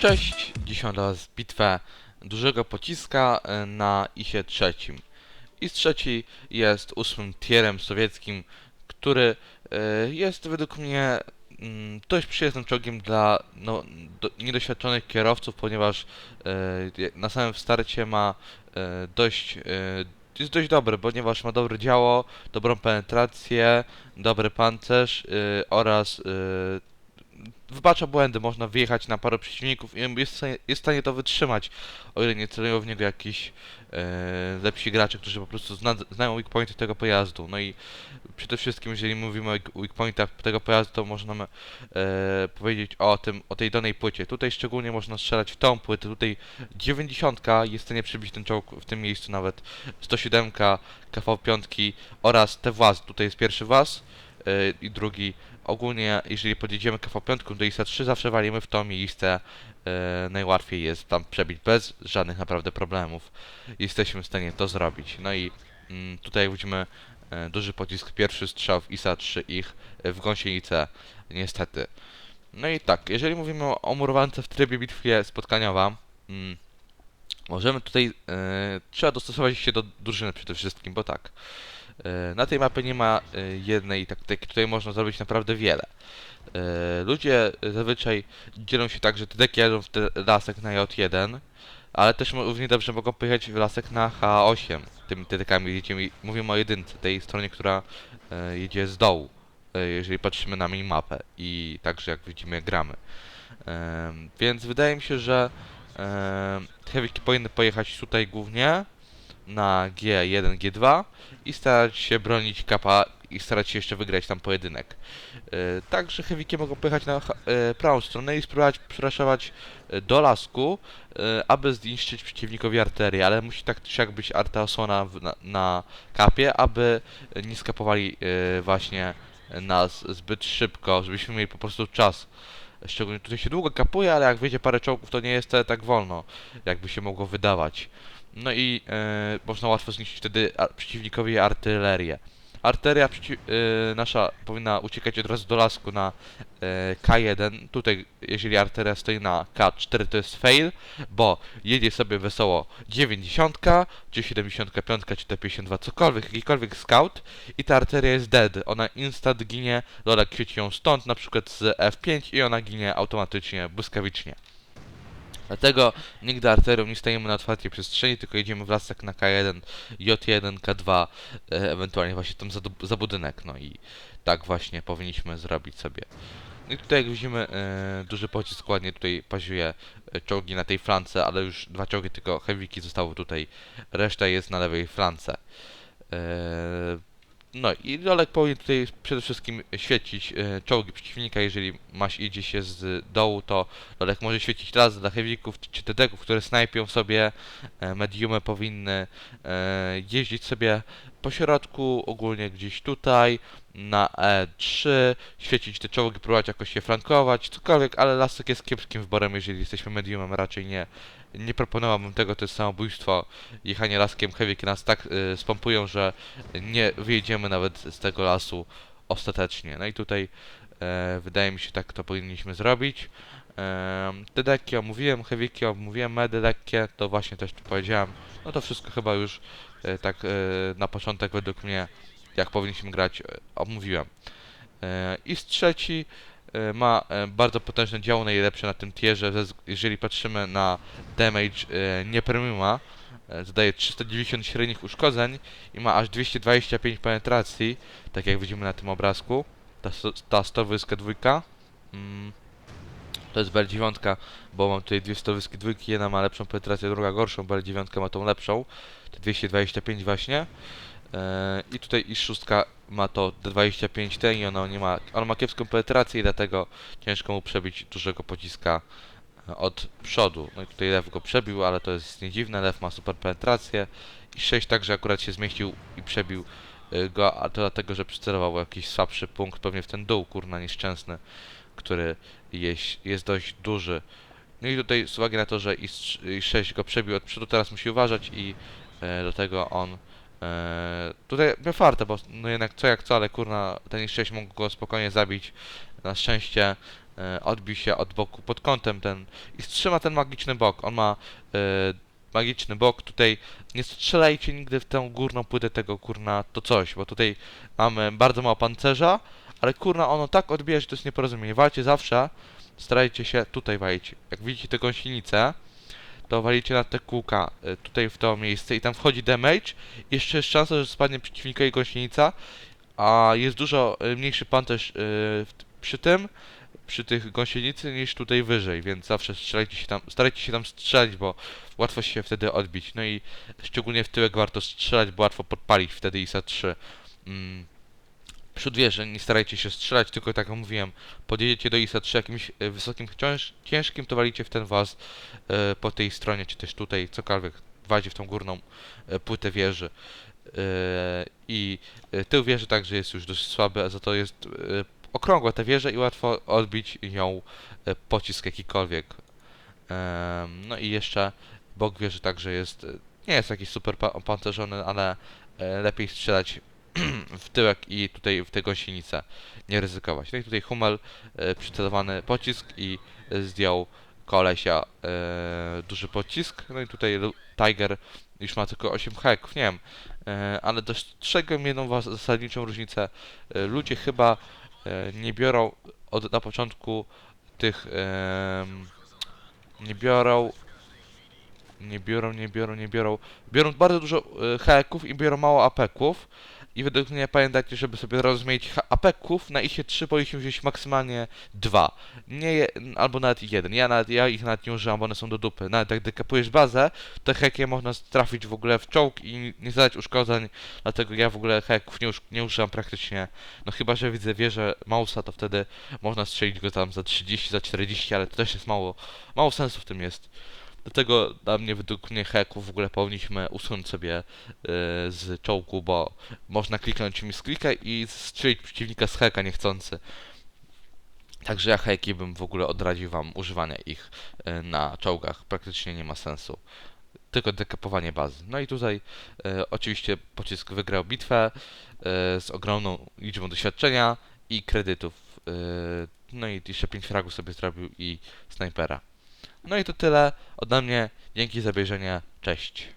Cześć! Dzisiaj Was bitwę dużego pociska e, na ISie trzecim. IS trzeci jest ósmym tierem sowieckim, który e, jest według mnie mm, dość przyjaznym czołgiem dla no, do, niedoświadczonych kierowców, ponieważ e, na samym starcie ma dość jest dość dobry, ponieważ ma dobre działo, dobrą penetrację, dobry pancerz e, oraz e, wybacza błędy, można wyjechać na parę przeciwników i jest w stanie, jest w stanie to wytrzymać, o ile nie celują w niego jakiś e, lepsi gracze, którzy po prostu zna, znają weak tego pojazdu. No i przede wszystkim, jeżeli mówimy o weak- tego pojazdu, to możemy e, powiedzieć o tym, o tej danej płycie. Tutaj szczególnie można strzelać w tą płytę, tutaj 90 jest w stanie przebić ten czołg w tym miejscu nawet 107, KV5 oraz te właz, tutaj jest pierwszy właz e, i drugi ogólnie, jeżeli podjedziemy KV5 do ISA-3, zawsze walimy w to miejsce. Najłatwiej jest tam przebić bez żadnych naprawdę problemów. Jesteśmy w stanie to zrobić. No i mm, tutaj widzimy e, duży pocisk, pierwszy strzał w ISA-3 ich e, w gąsienice, niestety. No i tak, jeżeli mówimy o, o murowance w trybie bitwie spotkaniowa, mm, możemy tutaj, e, trzeba dostosować się do drużyny przede wszystkim, bo tak, Na tej mapie nie ma e, jednej taktyki, tutaj można zrobić naprawdę wiele. E, Ludzie zazwyczaj dzielą się tak, że te deki jadą w te lasek na J1, ale też równie dobrze mogą pojechać w lasek na H8. Tymi dedekami jedziemy, mówimy o jedynce, tej stronie, która e, jedzie z dołu, e, jeżeli patrzymy na minimapę i także jak widzimy gramy. Więc wydaje mi się, że em, Heavy powinny pojechać tutaj głównie na G1, G2 i starać się bronić kapa i starać się jeszcze wygrać tam pojedynek. E, Także Heavy mogą pojechać na e, prawą stronę i spróbować przeraszować e, do lasku, aby zniszczyć przeciwnikowi arterię, ale musi tak czy siak być arta osłona na, na kapie, aby nie skapowali właśnie nas zbyt szybko, żebyśmy mieli po prostu czas. Szczególnie tutaj się długo kapuje, ale jak wyjdzie parę czołgów, to nie jest tak wolno, jakby się mogło wydawać. No i e, można łatwo zniszczyć wtedy przeciwnikowi artylerię. Arteria e, nasza powinna uciekać od razu do lasku na e, K1. Tutaj, jeżeli arteria stoi na K4, to jest fail, bo jedzie sobie wesoło 90, czy 75, czy T52, cokolwiek, jakikolwiek scout i ta arteria jest dead. Ona instant ginie, Lolek świeci ją stąd, na przykład z F5 i ona ginie automatycznie, błyskawicznie. Dlatego nigdy arterią nie stajemy na otwartej przestrzeni, tylko jedziemy w lasek na K1, J1, K2, e, ewentualnie właśnie tam za, za budynek. No i tak właśnie powinniśmy zrobić sobie. No I tutaj jak widzimy, e, duży pocisk ładnie tutaj paziuje e, czołgi na tej flance, ale już dwa czołgi tylko heavyki zostały tutaj, reszta jest na lewej flance. E, no i Lolek powinien tutaj przede wszystkim świecić e, czołgi przeciwnika, jeżeli masz idzie się z dołu, to Lolek może świecić raz dla heavyków czy tedeków, które snajpią sobie, e, mediumy powinny e, jeździć sobie po środku, ogólnie gdzieś tutaj, na E3, świecić te czołgi, próbować jakoś je flankować, cokolwiek, ale lasek jest kiepskim wyborem, jeżeli jesteśmy mediumem, raczej nie, nie proponowałbym tego, to jest samobójstwo, jechanie laskiem, heavyki nas tak y, spompują, że nie wyjedziemy nawet z tego lasu ostatecznie. No i tutaj e, wydaje mi się, tak to powinniśmy zrobić. E, te deki omówiłem, heavyki omówiłem, medy lekkie, to właśnie też tu powiedziałem. No to wszystko chyba już e, tak na początek według mnie, jak powinniśmy grać, e, omówiłem. E, I z trzeci e, ma bardzo potężne działo, najlepsze na tym tierze, jeżeli patrzymy na damage nie premiuma, zadaje 390 średnich uszkodzeń i ma aż 225 penetracji, tak jak widzimy na tym obrazku. Ta, ta stowyska dwójka. Mm, to jest BL9, bo mam tutaj dwie stowyski dwójki, jedna ma lepszą penetrację, druga gorszą, BL9 ma tą lepszą, to 225 właśnie. E, I tutaj i szóstka ma to 25 ten i ona nie ma, on ma kiepską penetrację i dlatego ciężko mu przebić dużego pociska e, od przodu. No i tutaj lew go przebił, ale to jest nie dziwne, lew ma super penetrację i 6 także akurat się zmieścił i przebił e, go, a to dlatego, że przycelował jakiś słabszy punkt, pewnie w ten dół, kurna, nieszczęsny, który jest, jest dość duży. No i tutaj z uwagi na to, że i strz- i 6 go przebił od przodu, teraz musi uważać i e, dlatego on e, tutaj fartę, bo no jednak co jak co, ale kurna ten i 6 mógł go spokojnie zabić. Na szczęście e, odbił się od boku pod kątem ten i trzyma ten magiczny bok. On ma e, magiczny bok. Tutaj nie strzelajcie nigdy w tę górną płytę tego kurna to coś, bo tutaj mamy bardzo mało pancerza, ale kurna ono tak odbija, że to jest nieporozumienie. Walcie zawsze, starajcie się tutaj walić. Jak widzicie tę gąsienicę, to walicie na te kółka y, tutaj w to miejsce i tam wchodzi damage. Jeszcze jest szansa, że spadnie przeciwnikowi gąsienica, a jest dużo y, mniejszy pancerz w- przy tym, przy tych gąsienicy niż tutaj wyżej, więc zawsze strzelajcie się tam, starajcie się tam strzelać, bo łatwo się wtedy odbić. No i szczególnie w tyłek warto strzelać, bo łatwo podpalić wtedy ISA 3. Mm. Przód wieży, nie starajcie się strzelać, tylko tak jak mówiłem, podjedziecie do ISA 3 jakimś y, wysokim, cięż, ciężkim, to walicie w ten was e, po tej stronie, czy też tutaj, cokolwiek, wadzie w tą górną e, płytę wieży. E, I e, tył wieży także jest już dość słaby, a za to jest e, okrągła ta wieża i łatwo odbić ją e, pocisk jakikolwiek. No i jeszcze bok wieży także jest, e, nie jest jakiś super pa- opancerzony, ale e, lepiej strzelać w tyłek i tutaj w tę gąsienicę, nie ryzykować. I tutaj Hummel, e, przycelowany pocisk i e, zdjął kolesia e, duży pocisk. No i tutaj Tiger już ma tylko 8 heków, nie wiem. Ale dostrzegłem jedną zasadniczą różnicę. Ludzie chyba nie biorą od, na początku tych nie biorą nie biorą, nie biorą, nie biorą. Biorą bardzo dużo heków i biorą mało apeków. I według mnie pamiętajcie, żeby sobie rozmienić ha- apeków na ich 3 powinniśmy wziąć maksymalnie dwa. Nie je, albo nawet jeden. Ja, nawet, ja ich nawet nie używam, bo one są do dupy. Nawet jak dekapujesz bazę, to hekie można trafić w ogóle w czołg i nie zadać uszkodzeń. Dlatego ja w ogóle heków nie, nie używam praktycznie. No chyba, że widzę wieżę Mausa, to wtedy można strzelić go tam za 30, za 40, ale to też jest mało, mało sensu w tym jest. Dlatego dla mnie, według mnie heków w ogóle powinniśmy usunąć sobie y, z czołgu, bo można kliknąć mi z klika i strzelić przeciwnika z heka niechcący. Także ja heki bym w ogóle odradził wam używania ich y, na czołgach. Praktycznie nie ma sensu. Tylko dekapowanie bazy. No i tutaj y, oczywiście pocisk wygrał bitwę y, z ogromną liczbą doświadczenia i kredytów. Y, no i jeszcze 5 fragów sobie zrobił i snajpera. No i to tyle ode mnie. Dzięki za obejrzenie. Cześć.